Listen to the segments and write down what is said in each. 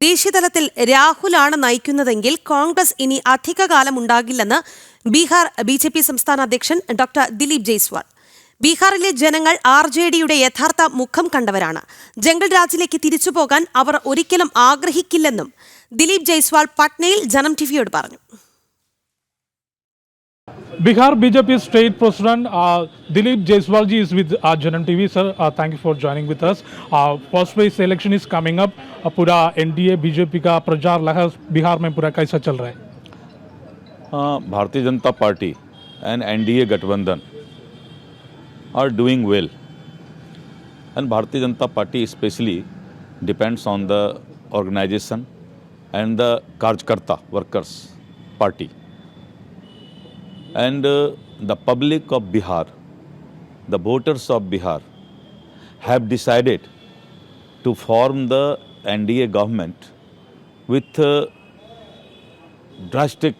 ദേശീയതലത്തിൽ രാഹുലാണ് നയിക്കുന്നതെങ്കിൽ കോൺഗ്രസ് ഇനി അധികകാലം ഉണ്ടാകില്ലെന്ന് ബീഹാർ ബി ജെ പി സംസ്ഥാന അധ്യക്ഷൻ ഡോക്ടർ ദിലീപ് ജയ്സ്വാൾ. ബീഹാറിലെ ജനങ്ങൾ ആർ ജെ ഡിയുടെ യഥാർത്ഥ മുഖം കണ്ടവരാണ്. ജംഗൽ രാജിലേക്ക് തിരിച്ചു പോകാൻ അവർ ഒരിക്കലും ആഗ്രഹിക്കില്ലെന്നും ദിലീപ് ജയ്സ്വാൾ പട്നയിൽ ജനം ടിവിയോട് പറഞ്ഞു. Bihar BJP State President uh, Dilip Jaiswalji is with uh, Janam TV. Sir, uh, thank you for joining with us. Uh, first phase election is coming up. Uh, पूरा एनडीए बीजेपी का प्रचार लहर बिहार में पूरा कैसा चल रहा है हाँ, Bharatiya Janata party and NDA गठबंधन are doing well. And Bharatiya Janata Party especially depends on the organization and the Karjkarta workers party. And uh, the public of Bihar, the voters of Bihar have decided to form the NDA government with uh, drastic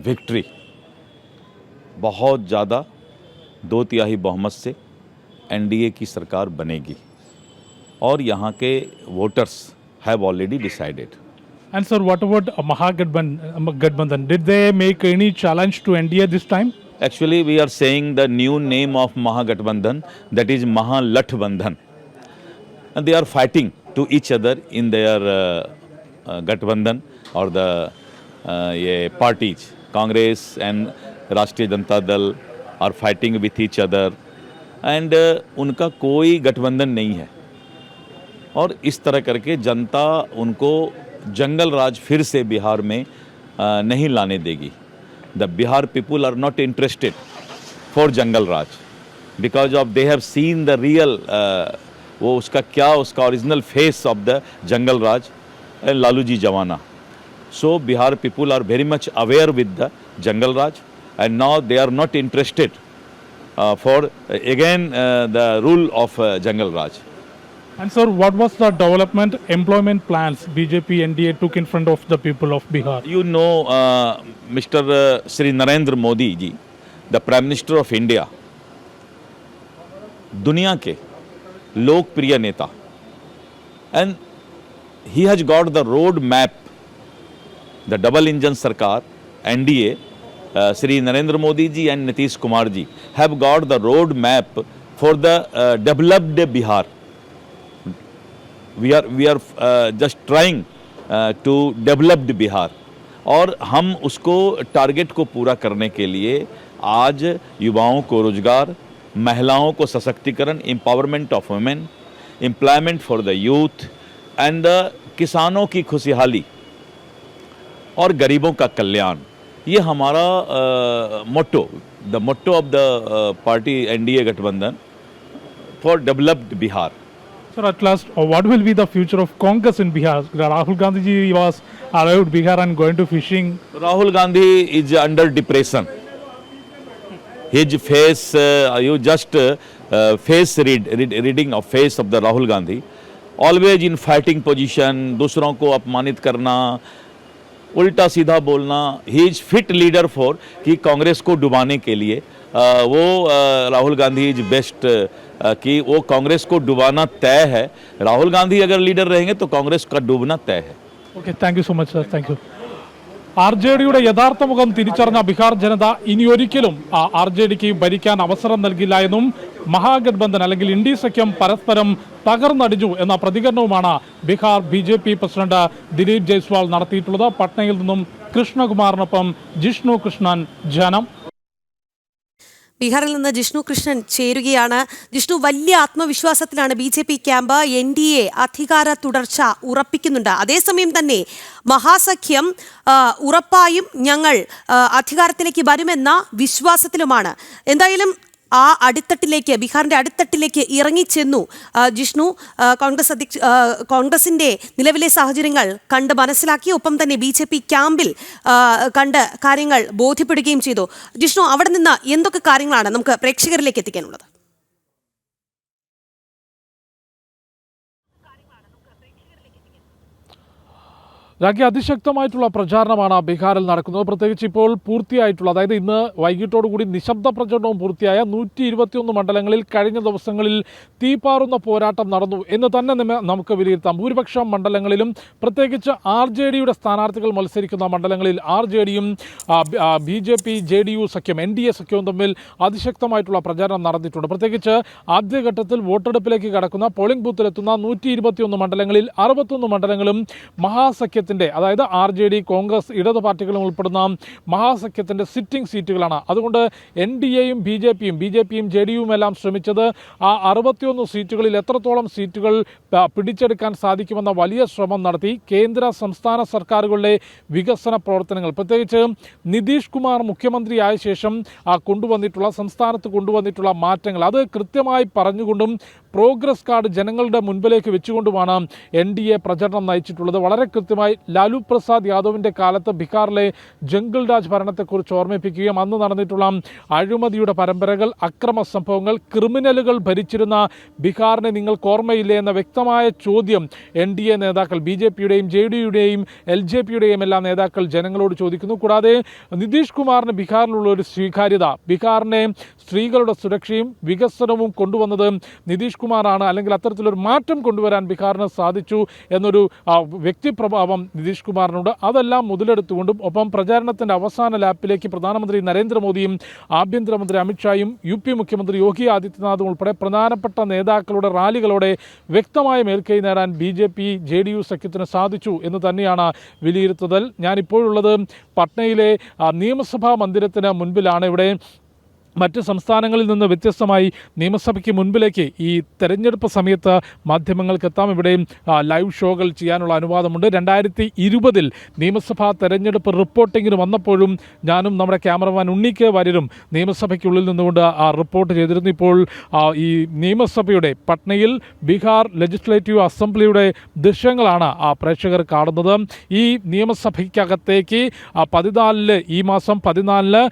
victory बहुत ज़्यादा दो तिहाई बहुमत से NDA की सरकार बनेगी और यहाँ के voters have already decided And sir, what about uh, Mahagabandhan? Gadbandhan? Did they make any challenge to NDA this time? Actually, we are saying the new name of Mahagathbandhan, that is Mahalathbandhan. And they are fighting to each other in their uh, uh, Gathbandhan or the uh, yeah, parties. Congress and Rashtriya Janata Dal are fighting with each other. Uh, उनका कोई गठबंधन नहीं है और इस तरह करके जनता उनको जंगल राज फिर से बिहार में नहीं लाने देगी। The Bihar people are not interested for jungle raj. Because of they have seen the real वो उसका क्या, उसका original face of the jungle raj Lalu ji जवाना। So Bihar people are very much aware with the jungle raj and now they are not interested for again the rule of jungle raj. And sir, what was the development employment plans BJP NDA took in front of the people of Bihar? You know, uh, Mr. uh, Sri Narendra Modi ji, the Prime Minister of India, दुनिया के लोकप्रिय नेता and he has got the road map the double engine सरकार NDA Shri Narendra Modi ji and Nitish Kumar ji have got the road map for the developed Bihar We are we are just trying to developed Bihar और हम उसको target को पूरा करने के लिए आज युवाओं को रोज़गार, महिलाओं को सशक्तिकरण empowerment of women employment for the youth and किसानों की खुशहाली और गरीबों का कल्याण। ये हमारा motto the motto of the party NDA गठबंधन for developed Bihar Sir, at last, uh, what will be the future of Congress in Bihar? Rahul Gandhi ji was arrived Bihar and going to fishing. Rahul Gandhi is under depression. His face, uh, you just uh, uh, face read, read reading of face of the Rahul Gandhi, always in fighting position, दूसरों को अपमानित करना उल्टा सीधा बोलना ही is fit leader for कि कांग्रेस को डुबाने के लिए अ, वो अ, राहुल गांधी इज़ बेस्ट कि वो कांग्रेस को डुबाना तय है राहुल गांधी अगर लीडर रहेंगे तो कांग्रेस का डूबना तय है okay thank you so much sir thank you R J ഡിയുടെ യഥാർത്ഥ മുഖം തിരിച്ചറിഞ്ഞ ബീഹാർ ജനത ഇനി ഒരിക്കലും ആർ ജെ ഡിക്ക് ഭരിക്കാൻ അവസരം നൽകില്ല എന്നും മഹാഗഡ്ബന്ധൻ അല്ലെങ്കിൽ ഇന്ത്യ സഖ്യം പരസ്പരം തകർന്നടിഞ്ഞു എന്ന പ്രതികരണവുമാണ് Bihar B J P president Dilip Jaiswal നടത്തിയിട്ടുള്ളത് പട്നയിൽ നിന്നും കൃഷ്ണകുമാറിനൊപ്പം ജിഷ്ണു കൃഷ്ണൻ ജനം ബീഹാറിൽ നിന്ന് ജിഷ്ണു കൃഷ്ണൻ ചേരുകയാണ്. ജിഷ്ണു വലിയ ആത്മവിശ്വാസത്തിലാണ് B J P camp N D A അധികാര തുടർച്ച ഉറപ്പിക്കുന്നുണ്ട്. അതേസമയം തന്നെ മഹാസഖ്യം ഉറപ്പായും ഞങ്ങൾ അധികാരത്തിലേക്ക് വരുമെന്ന വിശ്വാസത്തിലുമാണ്. എന്തായാലും ആ അടിത്തട്ടിലേക്ക് ബീഹാറിന്റെ അടിത്തട്ടിലേക്ക് ഇറങ്ങിച്ചെന്നു. ജിഷ്ണു കോൺഗ്രസ് അധ്യക്ഷ കോൺഗ്രസിന്റെ നിലവിലെ സാഹചര്യങ്ങൾ കണ്ട് മനസ്സിലാക്കി ഒപ്പം തന്നെ ബി ജെ പി ക്യാമ്പിൽ കണ്ട് കാര്യങ്ങൾ ബോധ്യപ്പെടുകയും ചെയ്തു. ജിഷ്ണു അവിടെ നിന്ന് എന്തൊക്കെ കാര്യങ്ങളാണ് നമുക്ക് പ്രേക്ഷകരിലേക്ക് എത്തിക്കാനുള്ളത്? രാഖി അതിശക്തമായിട്ടുള്ള പ്രചാരണമാണ് ബീഹാറിൽ നടക്കുന്നത്. പ്രത്യേകിച്ച് ഇപ്പോൾ പൂർത്തിയായിട്ടുള്ള അതായത് ഇന്ന് വൈകിട്ടോടുകൂടി നിശബ്ദ പ്രചരണവും പൂർത്തിയായ നൂറ്റി ഇരുപത്തിയൊന്ന് മണ്ഡലങ്ങളിൽ കഴിഞ്ഞ ദിവസങ്ങളിൽ തീപാറുന്ന പോരാട്ടം നടന്നു എന്ന് തന്നെ നമുക്ക് വിലയിരുത്താം. ഭൂരിപക്ഷം മണ്ഡലങ്ങളിലും പ്രത്യേകിച്ച് ആർ ജെ ഡിയുടെ സ്ഥാനാർത്ഥികൾ മത്സരിക്കുന്ന മണ്ഡലങ്ങളിൽ ആർ ജെ ഡിയും B J P J D U സഖ്യം എൻ ഡി എ സഖ്യവും തമ്മിൽ അതിശക്തമായിട്ടുള്ള പ്രചാരണം നടന്നിട്ടുണ്ട്. പ്രത്യേകിച്ച് ആദ്യഘട്ടത്തിൽ വോട്ടെടുപ്പിലേക്ക് കടക്കുന്ന പോളിംഗ് ബൂത്തിലെത്തുന്ന നൂറ്റി ഇരുപത്തിയൊന്ന് മണ്ഡലങ്ങളിൽ അറുപത്തൊന്ന് മണ്ഡലങ്ങളും മഹാസഖ്യത്തിന്റെ അതായത് ആർ ജെ ഡി കോൺഗ്രസ് ഇടത് പാർട്ടികളും ഉൾപ്പെടുന്ന മഹാസഖ്യത്തിന്റെ സിറ്റിംഗ് സീറ്റുകളാണ് അതുകൊണ്ട് എൻ ഡി എയും ബി ജെ പിയും ബി ജെ പിയും ജെ ഡി എല്ലാം ശ്രമിച്ചത് ആ അറുപത്തിയൊന്ന് സീറ്റുകളിൽ എത്രത്തോളം സീറ്റുകൾ പിടിച്ചെടുക്കാൻ സാധിക്കുമെന്ന വലിയ ശ്രമം നടത്തി കേന്ദ്ര സംസ്ഥാന സർക്കാരുകളുടെ വികസന പ്രവർത്തനങ്ങൾ. പ്രത്യേകിച്ച് നിതീഷ് കുമാർ മുഖ്യമന്ത്രിയായ ശേഷം കൊണ്ടുവന്നിട്ടുള്ള സംസ്ഥാനത്ത് കൊണ്ടുവന്നിട്ടുള്ള മാറ്റങ്ങൾ. അത് കൃത്യമായി പറഞ്ഞുകൊണ്ടും പ്രോഗ്രസ് കാർഡ് ജനങ്ങളുടെ മുൻപിലേക്ക് വെച്ചുകൊണ്ടുമാണ് എൻ ഡി എ പ്രചരണം നയിച്ചിട്ടുള്ളത്. വളരെ കൃത്യമായി ലാലു പ്രസാദ് യാദവിന്റെ കാലത്ത് ബീഹാറിലെ ജംഗിൾ രാജ് ഭരണത്തെക്കുറിച്ച് ഓർമ്മിപ്പിക്കുകയും അന്ന് നടന്നിട്ടുള്ള അഴിമതിയുടെ പരമ്പരകൾ അക്രമ സംഭവങ്ങൾ ക്രിമിനലുകൾ ഭരിച്ചിരുന്ന ബീഹാറിനെ നിങ്ങൾക്ക് ഓർമ്മയില്ലേ എന്ന വ്യക്തമായ ചോദ്യം എൻ ഡി എ നേതാക്കൾ ബി ജെ പിയുടെയും ജെ ഡി യുടെയും എൽ ജെ പിയുടെയും എല്ലാ നേതാക്കൾ ജനങ്ങളോട് ചോദിക്കുന്നു. കൂടാതെ നിതീഷ് കുമാറിന് ബീഹാറിലുള്ള ഒരു സ്വീകാര്യത ബീഹാറിനെ സ്ത്രീകളുടെ സുരക്ഷയും വികസനവും കൊണ്ടുവന്നത് നിതീഷ് കുമാറാണ് അല്ലെങ്കിൽ അത്തരത്തിലൊരു മാറ്റം കൊണ്ടുവരാൻ ബീഹാറിന് സാധിച്ചു എന്നൊരു വ്യക്തി വ്യക്തിപ്രഭാവം നിതീഷ് കുമാറിനുണ്ട്. അതെല്ലാം മുതലെടുത്തുകൊണ്ടും ഒപ്പം പ്രചാരണത്തിന്റെ അവസാന ലാപ്പിലേക്ക് പ്രധാനമന്ത്രി നരേന്ദ്രമോദിയും ആഭ്യന്തരമന്ത്രി അമിത്ഷായും യു പി മുഖ്യമന്ത്രി യോഗി ആദിത്യനാഥും ഉൾപ്പെടെ പ്രധാനപ്പെട്ട നേതാക്കളുടെ റാലികളോടെ വ്യക്തമായ മേൽക്കൈ നേടാൻ B J P J D U സഖ്യത്തിന് സാധിച്ചു എന്ന് തന്നെയാണ് വിലയിരുത്തുതൽ ഞാനിപ്പോഴുള്ളത്. പട്നയിലെ നിയമസഭാ മന്ദിരത്തിന് മുൻപിലാണ്. ഇവിടെ മറ്റ് സംസ്ഥാനങ്ങളിൽ നിന്ന് വ്യത്യസ്തമായി നിയമസഭയ്ക്ക് മുൻപിലേക്ക് ഈ തെരഞ്ഞെടുപ്പ് സമയത്ത് മാധ്യമങ്ങൾക്ക് എത്താം. ഇവിടെയും ലൈവ് ഷോകൾ ചെയ്യാനുള്ള അനുവാദമുണ്ട്. രണ്ടായിരത്തി ഇരുപതിൽ നിയമസഭാ തെരഞ്ഞെടുപ്പ് റിപ്പോർട്ടിങ്ങിന് വന്നപ്പോഴും ഞാനും നമ്മുടെ ക്യാമറമാൻ ഉണ്ണിക്ക് വാര്യരും നിയമസഭയ്ക്കുള്ളിൽ നിന്നുകൊണ്ട് ആ റിപ്പോർട്ട് ചെയ്തിരുന്നു. ഇപ്പോൾ ഈ നിയമസഭയുടെ പട്നയിൽ ബീഹാർ ലെജിസ്ലേറ്റീവ് അസംബ്ലിയുടെ ദൃശ്യങ്ങളാണ് ആ പ്രേക്ഷകർ കാണുന്നത്. ഈ നിയമസഭയ്ക്കകത്തേക്ക് പതിനാലിൽ ഈ മാസം പതിനാലിന്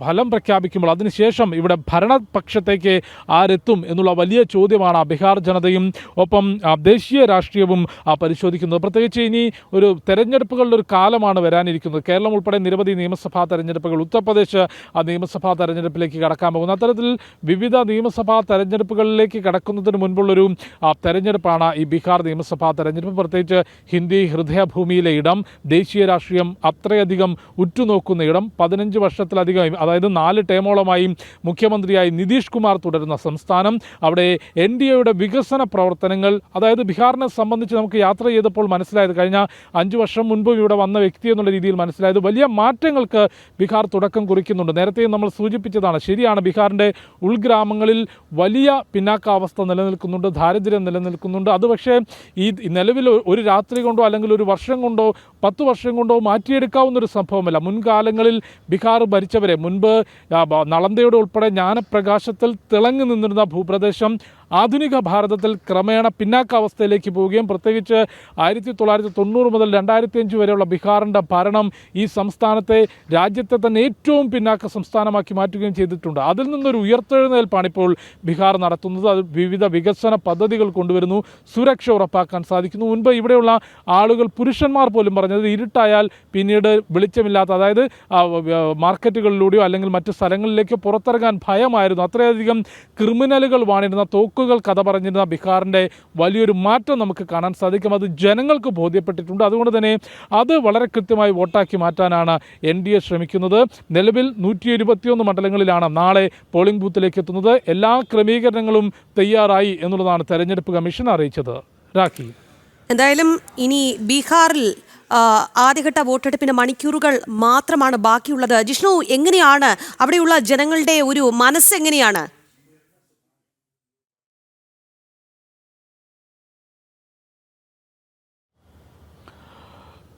ഫലം പ്രഖ്യാപിക്കുമ്പോൾ അതിനുശേഷം ഇവിടെ ഭരണപക്ഷത്തേക്ക് ആരെത്തും എന്നുള്ള വലിയ ചോദ്യമാണ് ബിഹാർ ജനതയും ഒപ്പം ദേശീയ രാഷ്ട്രീയവും പരിശോധിക്കുന്നത്. പ്രത്യേകിച്ച് ഇനി ഒരു തെരഞ്ഞെടുപ്പുകളുടെ ഒരു കാലമാണ് വരാനിരിക്കുന്നത്. കേരളം ഉൾപ്പെടെ നിരവധി നിയമസഭാ തെരഞ്ഞെടുപ്പുകൾ ഉത്തർപ്രദേശ് നിയമസഭാ തെരഞ്ഞെടുപ്പിലേക്ക് കടക്കാൻ പോകുന്നു. അത്തരത്തിൽ വിവിധ നിയമസഭാ തെരഞ്ഞെടുപ്പുകളിലേക്ക് കടക്കുന്നതിന് മുൻപുള്ളൊരു തെരഞ്ഞെടുപ്പാണ് ഈ ബീഹാർ നിയമസഭാ തെരഞ്ഞെടുപ്പ്. പ്രത്യേകിച്ച് ഹിന്ദി ഹൃദയഭൂമിയിലെ ഇടം ദേശീയ രാഷ്ട്രീയം അത്രയധികം ഉറ്റുനോക്കുന്ന ഇടം പതിനഞ്ച് വർഷത്തിലധികം അതായത് നാല് ടേമോളമായി മുഖ്യമന്ത്രിയായി നിതീഷ് കുമാർ തുടരുന്ന സംസ്ഥാനം അവിടെ എൻ ഡി എയുടെ വികസന പ്രവർത്തനങ്ങൾ അതായത് ബീഹാറിനെ സംബന്ധിച്ച് നമുക്ക് യാത്ര ചെയ്തപ്പോൾ മനസ്സിലായത് കഴിഞ്ഞ അഞ്ച് വർഷം മുൻപും ഇവിടെ വന്ന വ്യക്തി എന്നുള്ള രീതിയിൽ മനസ്സിലായത് വലിയ മാറ്റങ്ങൾക്ക് ബീഹാർ തുടക്കം കുറിക്കുന്നുണ്ട്. നേരത്തെ നമ്മൾ സൂചിപ്പിച്ചതാണ് ശരിയാണ് ബീഹാറിന്റെ ഉൾഗ്രാമങ്ങളിൽ വലിയ പിന്നാക്കാവസ്ഥ നിലനിൽക്കുന്നുണ്ട് ദാരിദ്ര്യം നിലനിൽക്കുന്നുണ്ട്. അത് പക്ഷേ ഈ നിലവിൽ ഒരു രാത്രി കൊണ്ടോ അല്ലെങ്കിൽ ഒരു വർഷം കൊണ്ടോ പത്ത് വർഷം കൊണ്ടോ മാറ്റിയെടുക്കാവുന്ന ഒരു സംഭവമല്ല. മുൻകാലങ്ങളിൽ ബീഹാർ ഭരിച്ചവരെ മുൻപ് നളന്തയുടെ ഉൾപ്പെടെ ജ്ഞാനപ്രകാശത്തിൽ തിളങ്ങി നിന്നിരുന്ന ഭൂപ്രദേശം ആധുനിക ഭാരതത്തിൽ ക്രമേണ പിന്നാക്കാവസ്ഥയിലേക്ക് പോവുകയും പ്രത്യേകിച്ച് ആയിരത്തി തൊള്ളായിരത്തി തൊണ്ണൂറ് മുതൽ രണ്ടായിരത്തി അഞ്ച് വരെയുള്ള ബീഹാറിന്റെ ഭരണം ഈ സംസ്ഥാനത്തെ രാജ്യത്തെ തന്നെ ഏറ്റവും പിന്നാക്ക സംസ്ഥാനമാക്കി മാറ്റുകയും ചെയ്തിട്ടുണ്ട്. അതിൽ നിന്നൊരു ഉയർത്തെഴുന്നേൽപ്പാണ് ഇപ്പോൾ ബീഹാർ നടത്തുന്നത്. അത് വിവിധ വികസന പദ്ധതികൾ കൊണ്ടുവരുന്നു. സുരക്ഷ ഉറപ്പാക്കാൻ സാധിക്കുന്നു. മുൻപ് ഇവിടെയുള്ള ആളുകൾ പുരുഷന്മാർ പോലും പറഞ്ഞത് ഇരുട്ടായാൽ പിന്നീട് വെളിച്ചമില്ലാത്ത അതായത് മാർക്കറ്റുകളിലൂടെയോ അല്ലെങ്കിൽ മറ്റ് സ്ഥലങ്ങളിലേക്കോ പുറത്തിറങ്ങാൻ ഭയമായിരുന്നു. അത്രയധികം ക്രിമിനലുകൾ വാണിരുന്ന തോക്കുകൾ കഥ പറഞ്ഞിരുന്ന ബീഹാറിന്റെ വലിയൊരു മാറ്റം നമുക്ക് കാണാൻ സാധിക്കും. അത് ജനങ്ങൾക്ക് ബോധ്യപ്പെട്ടിട്ടുണ്ട്. അതുകൊണ്ട് തന്നെ അത് വളരെ കൃത്യമായി വോട്ടാക്കി മാറ്റാനാണ് എൻ ഡി എ ശ്രമിക്കുന്നത്. നിലവിൽ നൂറ്റി ഇരുപത്തിയൊന്ന് മണ്ഡലങ്ങളിലാണ് നാളെ പോളിംഗ് ബൂത്തിലേക്ക് എത്തുന്നത്. എല്ലാ ക്രമീകരണങ്ങളും തയ്യാറായി എന്നുള്ളതാണ് തെരഞ്ഞെടുപ്പ് കമ്മീഷൻ അറിയിച്ചത്. രാഖി. എന്തായാലും ഇനി ബീഹാറിൽ ആദ്യഘട്ട വോട്ടെടുപ്പിന് മണിക്കൂറുകൾ മാത്രമാണ് ബാക്കിയുള്ളത്. ജിഷ്ണു എങ്ങനെയാണ് അവിടെയുള്ള ജനങ്ങളുടെ ഒരു മനസ്സ്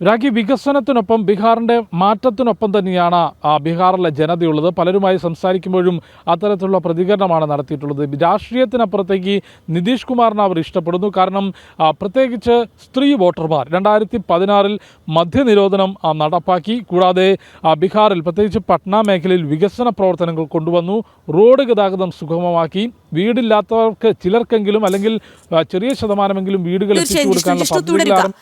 രാഖി വികസനത്തിനൊപ്പം ബീഹാറിന്റെ മാറ്റത്തിനൊപ്പം തന്നെയാണ് ആ, ബീഹാറിലെ ജനതയുള്ളത്. പലരുമായി സംസാരിക്കുമ്പോഴും അത്തരത്തിലുള്ള പ്രതികരണമാണ് നടത്തിയിട്ടുള്ളത്. രാഷ്ട്രീയത്തിനപ്പുറത്തേക്ക് നിതീഷ് കുമാറിനെ അവർ ഇഷ്ടപ്പെടുന്നു. കാരണം പ്രത്യേകിച്ച് സ്ത്രീ വോട്ടർമാർ രണ്ടായിരത്തി പതിനാറിൽ മദ്യനിരോധനം നടപ്പാക്കി. കൂടാതെ ബീഹാറിൽ പ്രത്യേകിച്ച് പട്ന മേഖലയിൽ വികസന പ്രവർത്തനങ്ങൾ കൊണ്ടുവന്നു. റോഡ് ഗതാഗതം സുഗമമാക്കി. വീടില്ലാത്തവർക്ക് ചിലർക്കെങ്കിലും അല്ലെങ്കിൽ ചെറിയ ശതമാനമെങ്കിലും വീടുകൾ എത്തിച്ചു കൊടുക്കാനുള്ള പദ്ധതികളാണ്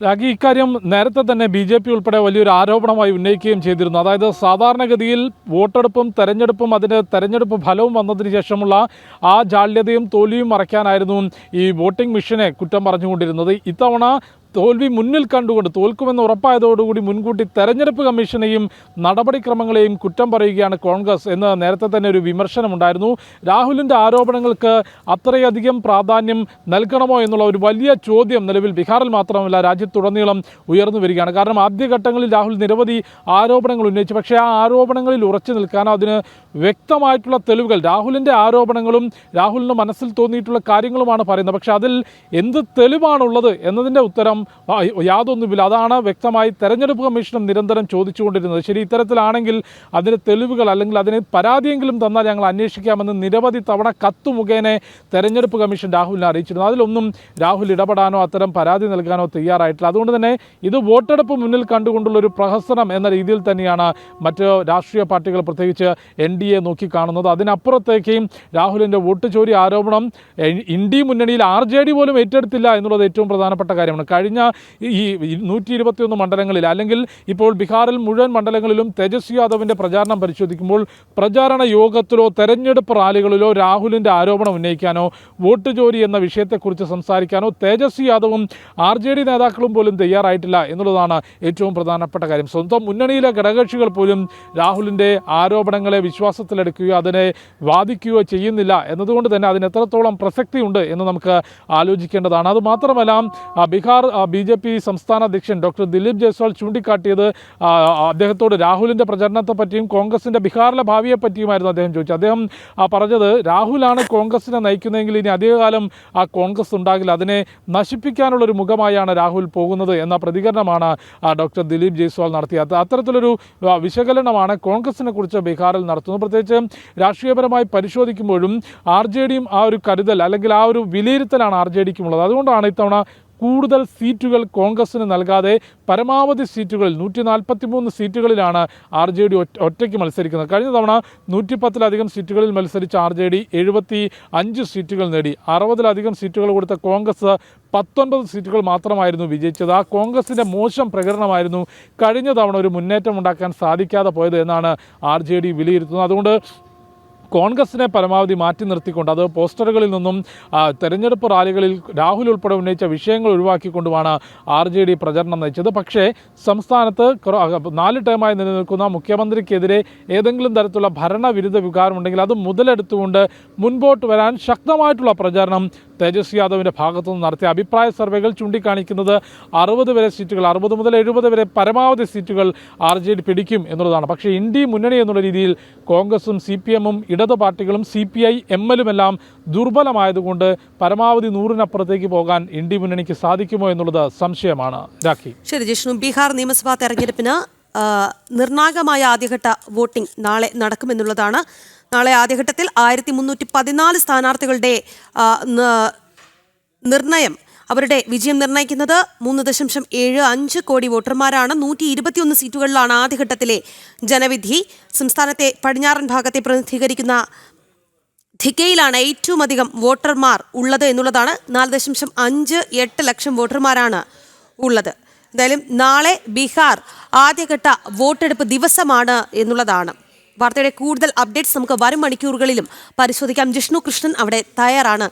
രാഖി ഇക്കാര്യം നേരത്തെ തന്നെ ബി ജെ പി ഉൾപ്പെടെ വലിയൊരു ആരോപണമായി ഉന്നയിക്കുകയും ചെയ്തിരുന്നു. അതായത് സാധാരണഗതിയിൽ വോട്ടെടുപ്പും തെരഞ്ഞെടുപ്പും അതിന് തെരഞ്ഞെടുപ്പ് ഫലവും വന്നതിന് ശേഷമുള്ള ആ ജാള്യതയും തോൽവിയും മറയ്ക്കാനായിരുന്നു ഈ വോട്ടിംഗ് മെഷീനെ കുറ്റം പറഞ്ഞുകൊണ്ടിരുന്നത്. ഇത്തവണ തോൽവി മുന്നിൽ കണ്ടുകൊണ്ട് തോൽക്കുമെന്ന് ഉറപ്പായതോടുകൂടി മുൻകൂട്ടി തെരഞ്ഞെടുപ്പ് കമ്മീഷനെയും നടപടിക്രമങ്ങളെയും കുറ്റം പറയുകയാണ് കോൺഗ്രസ് എന്ന് നേരത്തെ തന്നെ ഒരു വിമർശനമുണ്ടായിരുന്നു. രാഹുലിന്റെ ആരോപണങ്ങൾക്ക് അത്രയധികം പ്രാധാന്യം നൽകണമോ എന്നുള്ള ഒരു വലിയ ചോദ്യം നിലവിൽ ബീഹാറിൽ മാത്രമല്ല രാജ്യത്തുടനീളം ഉയർന്നു വരികയാണ്. കാരണം ആദ്യഘട്ടങ്ങളിൽ രാഹുൽ നിരവധി ആരോപണങ്ങൾ ഉന്നയിച്ചു. പക്ഷേ ആ ആരോപണങ്ങളിൽ ഉറച്ചു നിൽക്കാനോ അതിന് വ്യക്തമായിട്ടുള്ള തെളിവുകൾ രാഹുലിന്റെ ആരോപണങ്ങളും രാഹുലിന് മനസ്സിൽ തോന്നിയിട്ടുള്ള കാര്യങ്ങളുമാണ് പറയുന്നത്. പക്ഷേ അതിൽ എന്ത് തെളിവാണുള്ളത് എന്നതിന്റെ ഉത്തരം യാതൊന്നുമില്ല. അതാണ് വ്യക്തമായി തെരഞ്ഞെടുപ്പ് കമ്മീഷനും നിരന്തരം ചോദിച്ചുകൊണ്ടിരുന്നത്. ശരി ഇത്തരത്തിലാണെങ്കിൽ അതിന് തെളിവുകൾ അല്ലെങ്കിൽ അതിന് പരാതിയെങ്കിലും തന്നാൽ ഞങ്ങൾ അന്വേഷിക്കാമെന്ന് നിരവധി തവണ കത്ത് മുഖേന തെരഞ്ഞെടുപ്പ് കമ്മീഷൻ രാഹുലിനെ അറിയിച്ചിരുന്നു. അതിലൊന്നും രാഹുൽ ഇടപെടാനോ അത്തരം പരാതി നൽകാനോ തയ്യാറായിട്ടില്ല. അതുകൊണ്ട് തന്നെ ഇത് വോട്ടെടുപ്പ് മുന്നിൽ കണ്ടുകൊണ്ടുള്ള ഒരു പ്രഹസനം എന്ന രീതിയിൽ തന്നെയാണ് മറ്റ് രാഷ്ട്രീയ പാർട്ടികൾ പ്രത്യേകിച്ച് എൻ ഡി എ നോക്കിക്കാണുന്നത്. അതിനപ്പുറത്തേക്കും രാഹുലിന്റെ വോട്ട് ചോരി ആരോപണം ഇന്ത്യ മുന്നണിയിൽ ആർ ജെ ഡി പോലും ഏറ്റെടുത്തില്ല എന്നുള്ളത് ഏറ്റവും പ്രധാനപ്പെട്ട കാര്യമാണ്. കഴിഞ്ഞ ഈ നൂറ്റി ഇരുപത്തിയൊന്ന് മണ്ഡലങ്ങളിൽ അല്ലെങ്കിൽ ഇപ്പോൾ ബീഹാറിൽ മുഴുവൻ മണ്ഡലങ്ങളിലും തേജസ്വി യാദവിന്റെ പ്രചാരണം പരിശോധിക്കുമ്പോൾ പ്രചാരണ യോഗത്തിലോ തെരഞ്ഞെടുപ്പ് റാലികളിലോ രാഹുലിന്റെ ആരോപണം ഉന്നയിക്കാനോ വോട്ട് ജോലി എന്ന വിഷയത്തെക്കുറിച്ച് സംസാരിക്കാനോ തേജസ്വി യാദവും ആർ ജെ ഡി നേതാക്കളും പോലും തയ്യാറായിട്ടില്ല എന്നുള്ളതാണ് ഏറ്റവും പ്രധാനപ്പെട്ട കാര്യം. സ്വന്തം മുന്നണിയിലെ ഘടകകക്ഷികൾ പോലും രാഹുലിന്റെ ആരോപണങ്ങളെ വിശ്വാസത്തിലെടുക്കുകയോ അതിനെ വാദിക്കുകയോ ചെയ്യുന്നില്ല എന്നതുകൊണ്ട് തന്നെ അതിന് എത്രത്തോളം പ്രസക്തിയുണ്ട് എന്ന് നമുക്ക് ആലോചിക്കേണ്ടതാണ്. അതുമാത്രമല്ല ബീഹാർ ബി ജെ പി സംസ്ഥാന അധ്യക്ഷൻ ഡോക്ടർ ദിലീപ് ജയ്സ്വാൾ ചൂണ്ടിക്കാട്ടിയത് അദ്ദേഹത്തോട് രാഹുലിന്റെ പ്രചരണത്തെ പറ്റിയും കോൺഗ്രസിന്റെ ബീഹാറിലെ ഭാവിയെ പറ്റിയുമായിരുന്നു അദ്ദേഹം ചോദിച്ചത്. അദ്ദേഹം പറഞ്ഞത് രാഹുലാണ് കോൺഗ്രസിനെ നയിക്കുന്നതെങ്കിൽ ഇനി അധികകാലം ആ കോൺഗ്രസ് ഉണ്ടാകില്ല. അതിനെ നശിപ്പിക്കാനുള്ളൊരു മുഖമായാണ് രാഹുൽ പോകുന്നത് എന്ന പ്രതികരണമാണ് ഡോക്ടർ ദിലീപ് ജയ്സ്വാൾ നടത്തിയത്. അത്തരത്തിലൊരു വിശകലനമാണ് കോൺഗ്രസിനെ കുറിച്ച് ബീഹാറിൽ നടത്തുന്നത്. പ്രത്യേകിച്ച് രാഷ്ട്രീയപരമായി പരിശോധിക്കുമ്പോഴും ആർ ജെ ഡിയും ആ ഒരു കരുതൽ അല്ലെങ്കിൽ ആ ഒരു വിലയിരുത്തലാണ് ആർ ജെ ഡിക്കുമുള്ളത്. അതുകൊണ്ടാണ് ഇത്തവണ കൂടുതൽ സീറ്റുകൾ കോൺഗ്രസിന് നൽകാതെ പരമാവധി സീറ്റുകളിൽ നൂറ്റി നാൽപ്പത്തി മൂന്ന് സീറ്റുകളിലാണ് ആർ ജെ ഡി ഒറ്റയ്ക്ക് മത്സരിക്കുന്നത്. കഴിഞ്ഞ തവണ നൂറ്റി പത്തിലധികം സീറ്റുകളിൽ മത്സരിച്ച ആർ ജെ ഡി എഴുപത്തി അഞ്ച് സീറ്റുകൾ നേടി. അറുപതിലധികം സീറ്റുകൾ കൊടുത്ത കോൺഗ്രസ് പത്തൊൻപത് സീറ്റുകൾ മാത്രമായിരുന്നു വിജയിച്ചത്. ആ കോൺഗ്രസിന്റെ മോശം പ്രകടനമായിരുന്നു കഴിഞ്ഞ തവണ ഒരു മുന്നേറ്റം ഉണ്ടാക്കാൻ സാധിക്കാതെ പോയത് എന്നാണ് ആർ ജെ ഡി വിലയിരുത്തുന്നത്. അതുകൊണ്ട് കോൺഗ്രസിനെ പരമാവധി മാറ്റി നിർത്തിക്കൊണ്ട് അത് പോസ്റ്ററുകളിൽ നിന്നും തെരഞ്ഞെടുപ്പ് റാലികളിൽ രാഹുൽ ഉൾപ്പെടെ ഉന്നയിച്ച വിഷയങ്ങൾ ഒഴിവാക്കിക്കൊണ്ടുമാണ് ആർ ജെ ഡി പ്രചരണം നയിച്ചത്. പക്ഷേ സംസ്ഥാനത്ത് നാല് ടേമായി നിലനിൽക്കുന്ന മുഖ്യമന്ത്രിക്കെതിരെ ഏതെങ്കിലും തരത്തിലുള്ള ഭരണവിരുദ്ധ വികാരമുണ്ടെങ്കിൽ അത് മുതലെടുത്തുകൊണ്ട് മുൻപോട്ട് വരാൻ ശക്തമായിട്ടുള്ള പ്രചാരണം തേജസ്വി യാദവിന്റെ ഭാഗത്തുനിന്ന് നടത്തിയ അഭിപ്രായ സർവേകൾ ചൂണ്ടിക്കാണിക്കുന്നത് അറുപത് വരെ സീറ്റുകൾ അറുപത് മുതൽ എഴുപത് വരെ പരമാവധി സീറ്റുകൾ ആർ ജെ ഡി പിടിക്കും എന്നുള്ളതാണ്. പക്ഷേ ഇന്ത്യ മുന്നണി എന്നുള്ള രീതിയിൽ കോൺഗ്രസും സി പി എമ്മും ഇടത് പാർട്ടികളും സി പി ഐ എം എല്ലുമെല്ലാം ദുർബലമായതുകൊണ്ട് പരമാവധി നൂറിനപ്പുറത്തേക്ക് പോകാൻ ഇന്ത്യ മുന്നണിക്ക് സാധിക്കുമോ എന്നുള്ളത് സംശയമാണ്. രാഖി. ശരി ജിഷ്ണു. ബീഹാർ നിയമസഭാ തെരഞ്ഞെടുപ്പിന് നിർണായകമായ ആദ്യഘട്ട വോട്ടിംഗ് നാളെ നടക്കുമെന്നുള്ളതാണ് നാളെ ആദ്യഘട്ടത്തിൽ ആയിരത്തി മുന്നൂറ്റി പതിനാല് സ്ഥാനാർത്ഥികളുടെ നിർണയം. അവരുടെ വിജയം നിർണയിക്കുന്നത് മൂന്ന് ദശാംശം ഏഴ് അഞ്ച് കോടി വോട്ടർമാരാണ്. നൂറ്റി ഇരുപത്തിയൊന്ന് സീറ്റുകളിലാണ് ആദ്യഘട്ടത്തിലെ ജനവിധി. സംസ്ഥാനത്തെ പടിഞ്ഞാറൻ ഭാഗത്തെ പ്രതിനിധീകരിക്കുന്ന ധിക്കയിലാണ് ഏറ്റവും അധികം വോട്ടർമാർ ഉള്ളത് എന്നുള്ളതാണ്. നാല് ദശാംശം അഞ്ച് എട്ട് ലക്ഷം വോട്ടർമാരാണ് ഉള്ളത്. എന്തായാലും നാളെ ബീഹാർ ആദ്യഘട്ട വോട്ടെടുപ്പ് ദിവസമാണ് എന്നുള്ളതാണ്. വാർത്തയുടെ കൂടുതൽ അപ്ഡേറ്റ്സ് നമുക്ക് വരും മണിക്കൂറുകളിലും പരിശോധിക്കാം. ജിഷ്ണു കൃഷ്ണൻ അവിടെ തയ്യാറാണ്.